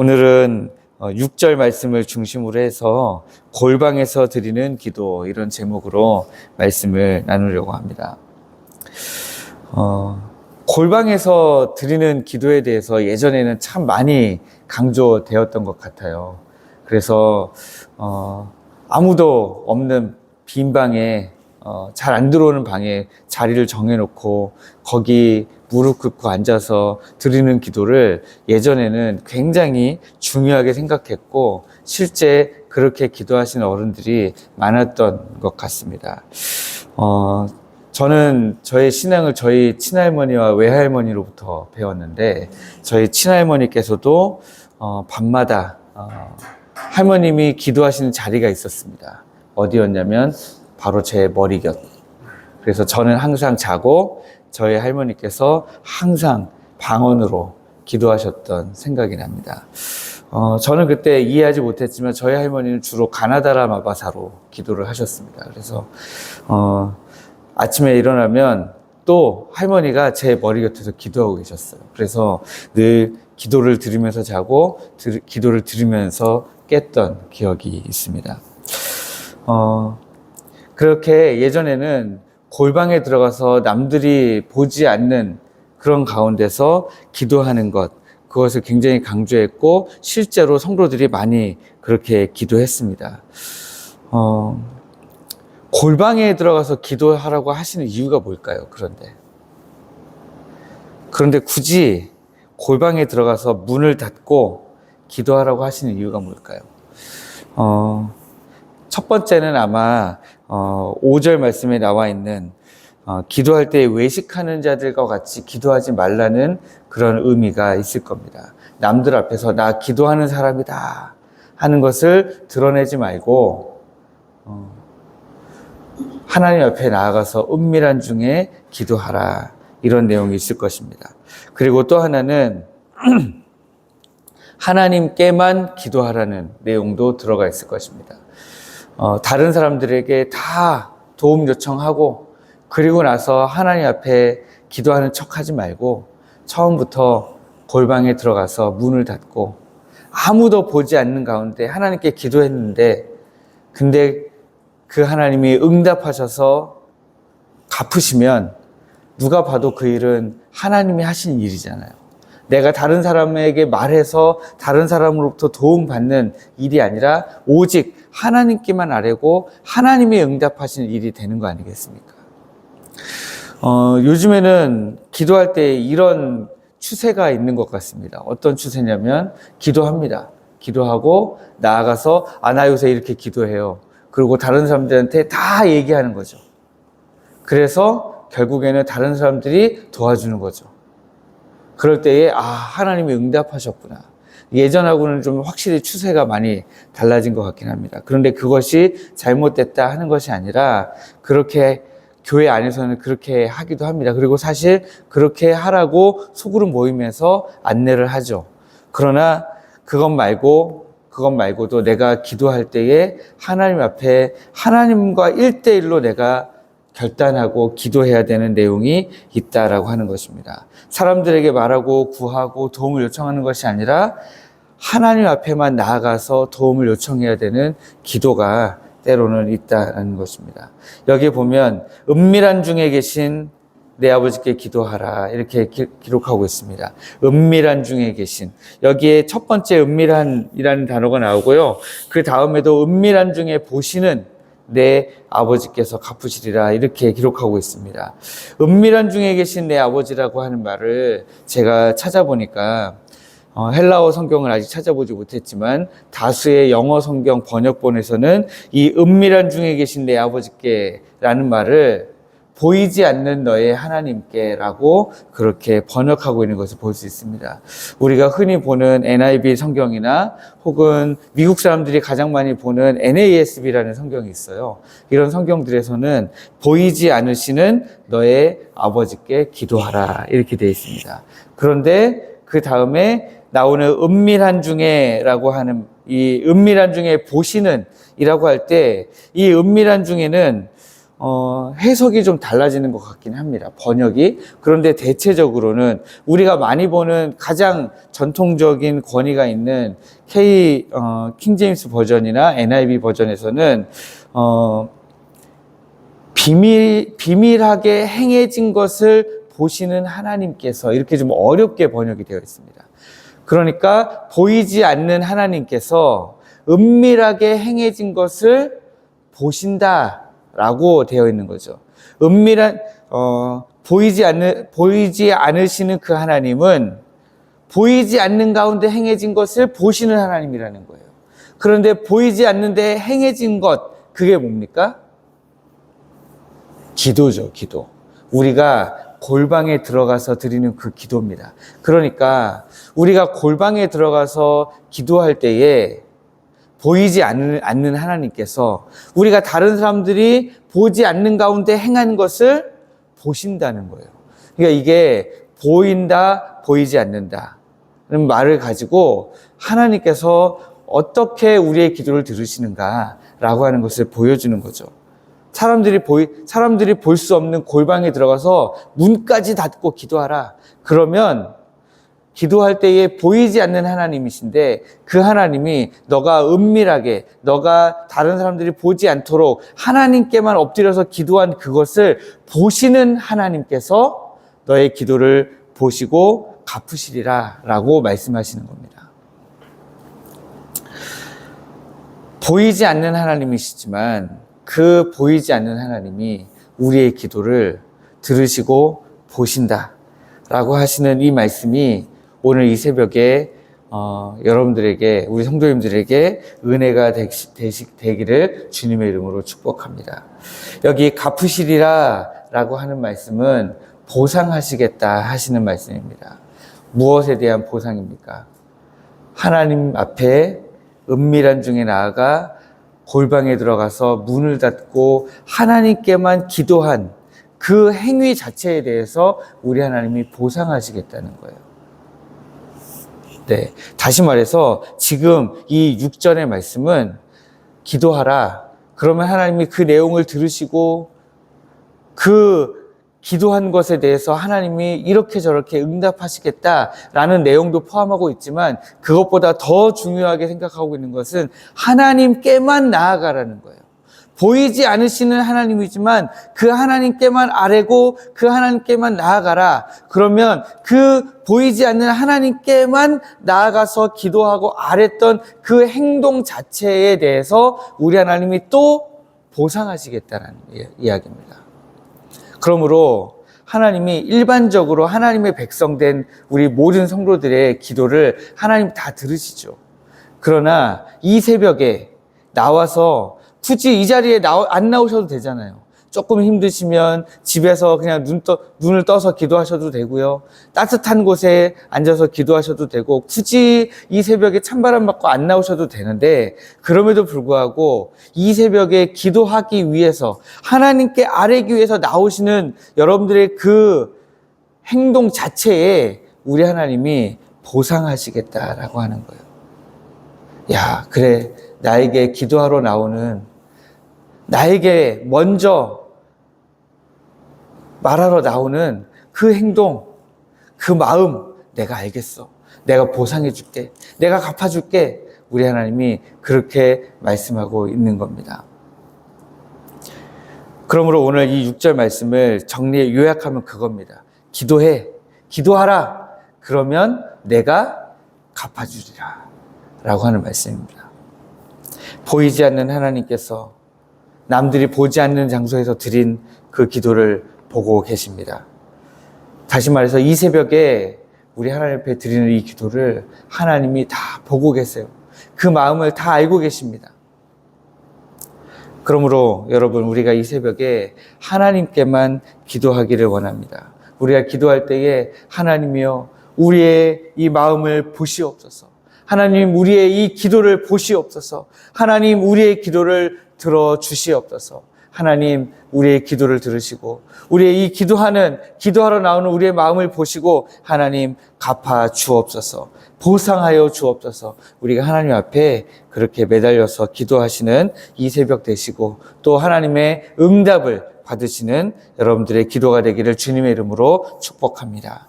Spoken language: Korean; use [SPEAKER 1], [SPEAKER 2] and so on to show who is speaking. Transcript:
[SPEAKER 1] 오늘은 6절 말씀을 중심으로 해서 골방에서 드리는 기도 이런 제목으로 말씀을 나누려고 합니다. 어, 골방에서 드리는 기도에 대해서 예전에는 참 많이 강조되었던 것 같아요. 그래서 어, 아무도 없는 빈 방에 어, 잘 안 들어오는 방에 자리를 정해놓고 거기 무릎 꿇고 앉아서 드리는 기도를 예전에는 굉장히 중요하게 생각했고 실제 그렇게 기도하시는 어른들이 많았던 것 같습니다. 어, 저는 저의 신앙을 저희 친할머니와 외할머니로부터 배웠는데 저희 친할머니께서도 어, 밤마다 어, 할머님이 기도하시는 자리가 있었습니다. 어디였냐면 바로 제 머리 곁. 그래서 저는 항상 자고 저희 할머니께서 항상 방언으로 기도하셨던 생각이 납니다. 어, 저는 그때 이해하지 못했지만 저희 할머니는 주로 가나다라 마바사로 기도를 하셨습니다. 그래서 어, 아침에 일어나면 또 할머니가 제 머리 곁에서 기도하고 계셨어요. 그래서 늘 기도를 들으면서 자고 들, 기도를 들으면서 깼던 기억이 있습니다. 어, 그렇게 예전에는 골방에 들어가서 남들이 보지 않는 그런 가운데서 기도하는 것, 그것을 굉장히 강조했고, 실제로 성도들이 많이 그렇게 기도했습니다. 어, 골방에 들어가서 기도하라고 하시는 이유가 뭘까요? 그런데. 그런데 굳이 골방에 들어가서 문을 닫고 기도하라고 하시는 이유가 뭘까요? 어, 첫 번째는 아마 어, 5절 말씀에 나와 있는 어, 기도할 때 외식하는 자들과 같이 기도하지 말라는 그런 의미가 있을 겁니다. 남들 앞에서 나 기도하는 사람이다 하는 것을 드러내지 말고 어, 하나님 앞에 나아가서 은밀한 중에 기도하라 이런 내용이 있을 것입니다. 그리고 또 하나는 하나님께만 기도하라는 내용도 들어가 있을 것입니다. 어, 다른 사람들에게 다 도움 요청하고 그리고 나서 하나님 앞에 기도하는 척 하지 말고 처음부터 골방에 들어가서 문을 닫고 아무도 보지 않는 가운데 하나님께 기도했는데 근데 그 하나님이 응답하셔서 갚으시면 누가 봐도 그 일은 하나님이 하신 일이잖아요. 내가 다른 사람에게 말해서 다른 사람으로부터 도움받는 일이 아니라 오직 하나님께만 아뢰고 하나님이 응답하시는 일이 되는 거 아니겠습니까? 어, 요즘에는 기도할 때 이런 추세가 있는 것 같습니다. 어떤 추세냐면 기도합니다. 기도하고 나아가서 아, 나 요새 이렇게 기도해요. 그리고 다른 사람들한테 다 얘기하는 거죠. 그래서 결국에는 다른 사람들이 도와주는 거죠. 그럴 때에 아 하나님이 응답하셨구나. 예전하고는 좀 확실히 추세가 많이 달라진 것 같긴 합니다. 그런데 그것이 잘못됐다 하는 것이 아니라 그렇게 교회 안에서는 그렇게 하기도 합니다. 그리고 사실 그렇게 하라고 소그룹 모임에서 안내를 하죠. 그러나 그것 말고 그것 말고도 내가 기도할 때에 하나님 앞에 하나님과 일대일로 내가 결단하고 기도해야 되는 내용이 있다라고 하는 것입니다. 사람들에게 말하고 구하고 도움을 요청하는 것이 아니라 하나님 앞에만 나아가서 도움을 요청해야 되는 기도가 때로는 있다는 것입니다. 여기 보면 은밀한 중에 계신 내 아버지께 기도하라 이렇게 기, 록하고 있습니다. 은밀한 중에 계신 여기에 첫 번째 은밀한이라는 단어가 나오고요. 그 다음에도 은밀한 중에 보시는 내 아버지께서 갚으시리라 이렇게 기록하고 있습니다. 은밀한 중에 계신 내 아버지라고 하는 말을 제가 찾아보니까 어, 헬라어 성경을 아직 찾아보지 못했지만 다수의 영어 성경 번역본에서는 이 은밀한 중에 계신 내 아버지께라는 말을 보이지 않는 너의 하나님께라고 그렇게 번역하고 있는 것을 볼 수 있습니다. 우리가 흔히 보는 NIV 성경이나 혹은 미국 사람들이 가장 많이 보는 NASB라는 성경이 있어요. 이런 성경들에서는 보이지 않으시는 너의 아버지께 기도하라 이렇게 되어 있습니다. 그런데 그 다음에 나오는 은밀한 중에라고 하는 이 은밀한 중에 보시는 이라고 할 때 이 은밀한 중에는 어, 해석이 좀 달라지는 것 같긴 합니다. 번역이. 그런데 대체적으로는 우리가 많이 보는 가장 전통적인 권위가 있는 K, 어, 킹제임스 버전이나 NIV 버전에서는, 어, 비밀, 비밀하게 행해진 것을 보시는 하나님께서 이렇게 좀 어렵게 번역이 되어 있습니다. 그러니까 보이지 않는 하나님께서 은밀하게 행해진 것을 보신다 라고 되어 있는 거죠. 은밀한 어, 보이지 않는 보이지 않으시는 그 하나님은 보이지 않는 가운데 행해진 것을 보시는 하나님이라는 거예요. 그런데 보이지 않는데 행해진 것 그게 뭡니까? 기도죠, 기도. 우리가 골방에 들어가서 드리는 그 기도입니다. 그러니까 우리가 골방에 들어가서 기도할 때에 보이지 않는, 않는 하나님께서 우리가 다른 사람들이 보지 않는 가운데 행한 것을 보신다는 거예요. 그러니까 이게 보인다, 보이지 않는다. 는 말을 가지고 하나님께서 어떻게 우리의 기도를 들으시는가라고 하는 것을 보여주는 거죠. 사람들이 보이, 사람들이 볼 수 없는 골방에 들어가서 문까지 닫고 기도하라. 그러면 기도할 때에 보이지 않는 하나님이신데 그 하나님이 너가 은밀하게 너가 다른 사람들이 보지 않도록 하나님께만 엎드려서 기도한 그것을 보시는 하나님께서 너의 기도를 보시고 갚으시리라 라고 말씀하시는 겁니다. 보이지 않는 하나님이시지만 그 보이지 않는 하나님이 우리의 기도를 들으시고 보신다 라고 하시는 이 말씀이 오늘 이 새벽에 어, 여러분들에게 우리 성도님들에게 은혜가 되시, 되기를 주님의 이름으로 축복합니다. 여기 갚으시리라 라고 하는 말씀은 보상하시겠다 하시는 말씀입니다. 무엇에 대한 보상입니까? 하나님 앞에 은밀한 중에 나아가 골방에 들어가서 문을 닫고 하나님께만 기도한 그 행위 자체에 대해서 우리 하나님이 보상하시겠다는 거예요. 네. 다시 말해서 지금 이 6절의 말씀은 기도하라. 그러면 하나님이 그 내용을 들으시고 그 기도한 것에 대해서 하나님이 이렇게 저렇게 응답하시겠다라는 내용도 포함하고 있지만 그것보다 더 중요하게 생각하고 있는 것은 하나님께만 나아가라는 거예요. 보이지 않으시는 하나님이지만 그 하나님께만 아뢰고 그 하나님께만 나아가라. 그러면 그 보이지 않는 하나님께만 나아가서 기도하고 아랬던 그 행동 자체에 대해서 우리 하나님이 또 보상하시겠다는 이야기입니다. 그러므로 하나님이 일반적으로 하나님의 백성된 우리 모든 성도들의 기도를 하나님 다 들으시죠. 그러나 이 새벽에 나와서 굳이 이 자리에 나오, 안 나오셔도 되잖아요. 조금 힘드시면 집에서 그냥 눈 떠, 눈을 떠서 기도하셔도 되고요. 따뜻한 곳에 앉아서 기도하셔도 되고, 굳이 이 새벽에 찬바람 맞고 안 나오셔도 되는데, 그럼에도 불구하고 이 새벽에 기도하기 위해서, 하나님께 아뢰기 위해서 나오시는 여러분들의 그 행동 자체에 우리 하나님이 보상하시겠다라고 하는 거예요. 야, 그래. 나에게 기도하러 나오는 나에게 먼저 말하러 나오는 그 행동, 그 마음, 내가 알겠어. 내가 보상해 줄게. 내가 갚아 줄게. 우리 하나님이 그렇게 말씀하고 있는 겁니다. 그러므로 오늘 이 6절 말씀을 정리해 요약하면 그겁니다. 기도해. 기도하라. 그러면 내가 갚아주리라. 라고 하는 말씀입니다. 보이지 않는 하나님께서 남들이 보지 않는 장소에서 드린 그 기도를 보고 계십니다. 다시 말해서 이 새벽에 우리 하나님 앞에 드리는 이 기도를 하나님이 다 보고 계세요. 그 마음을 다 알고 계십니다. 그러므로 여러분 우리가 이 새벽에 하나님께만 기도하기를 원합니다. 우리가 기도할 때에 하나님이여 우리의 이 마음을 보시옵소서. 하나님 우리의 이 기도를 보시옵소서. 하나님 우리의 기도를 들어 주시옵소서. 하나님 우리의 기도를 들으시고 우리의 이 기도하는 기도하러 나오는 우리의 마음을 보시고 하나님 갚아 주옵소서 보상하여 주옵소서 우리가 하나님 앞에 그렇게 매달려서 기도하시는 이 새벽 되시고 또 하나님의 응답을 받으시는 여러분들의 기도가 되기를 주님의 이름으로 축복합니다.